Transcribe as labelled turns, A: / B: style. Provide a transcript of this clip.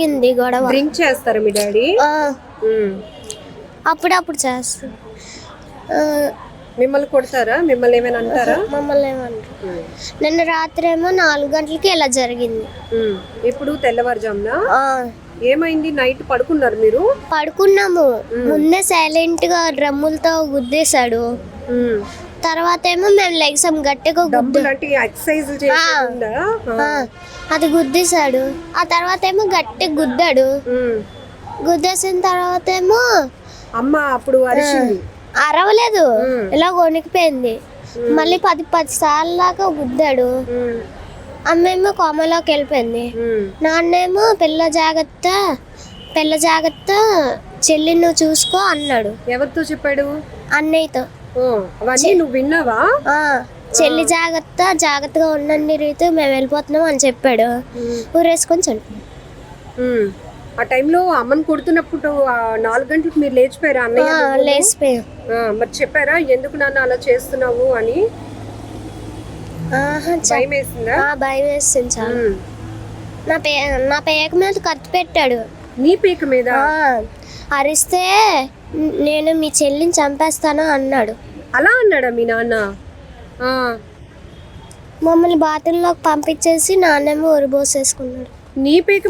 A: జరిగింది గొడవ.
B: డ్రింక్ చేస్తారా మీ డాడీ.
A: అప్పుడప్పుడు చేస్తాం. ఆ,
B: మిమ్మల్ని కొడతారా? మిమ్మల్ని ఏమైనా అంటారా?
A: మమ్మల్ని ఏమంటారు. నిన్న రాత్రి ఏమో నాలుగు గంటలకి ఇలా జరిగింది.
B: ఇప్పుడు తెల్లవారుజామున?
A: ఆ,
B: ఏమైంది? నైట్ పడుకున్నారు మీరు?
A: పడుకున్నాము. ముందే సైలెంట్గా డ్రమ్ములతో గుద్దేశాడు. తర్వాత ఏమో మేము లెగ్సాం గట్టిగా గుద్దు
B: డబ్బులు అంటే ఎక్సర్సైజ్ చేసిందా
A: ఆ, అది గుద్దేశాడు. ఆ తర్వాత ఏమో గట్టిగా గుద్దాడు. గుద్దేసిన తర్వాత ఏమో
B: అమ్మ అప్పుడు అరిచింది.
A: అరవలేదు. ఇలా వణికిపోయింది. మళ్ళీ పది పది సార్లు దాకా గుద్దాడు.
B: ఉమ్.
A: అమ్మేమో కోమలోకి వెళ్ళిపోయింది.
B: ఉమ్.
A: నాన్నేమో పిల్ల జాగ్రత్త పిల్ల జాగ్రత్త చెల్లి నువ్వు చూసుకో అన్నాడు.
B: ఎవరితో చెప్పాడు?
A: అన్నయ్యతో.
B: అవన్నీ నువ్వు విన్నావా?
A: చెల్లి జాగ్రత్త జాగ్రత్తగా ఉండండి రీతు మేము వెళ్ళిపోతున్నాం అని చెప్పాడు. ఊరేసుకొని చనిపోయాడు
B: ఉమ్. ఆ టైంలో అమ్మని కొడుతున్నప్పుడు నాలుగు గంటలకు మీరు లేచిపోయారా అన్నయ్య?
A: లేచిపోయాం.
B: మరి చెప్పారా? ఎందుకు నాన్న అలా చేస్తున్నావు? అని? భయం వేసిందా?
A: భయం వేస్తుంది చాలా. నా పే నా పేక మీద కత్తి పెట్టాడు.
B: నీ పీక మీద?
A: అరిస్తే "న- నేను మీ చెల్లిని చంపేస్తాను అన్నాడు.
B: అలా అన్నాడా మీ నాన్న? ఆ,
A: మమ్మల్ని బాత్రూంలోకి పంపించేసి నాన్నేమో ఉరిబోసేసుకున్నాడు
B: నీ పీక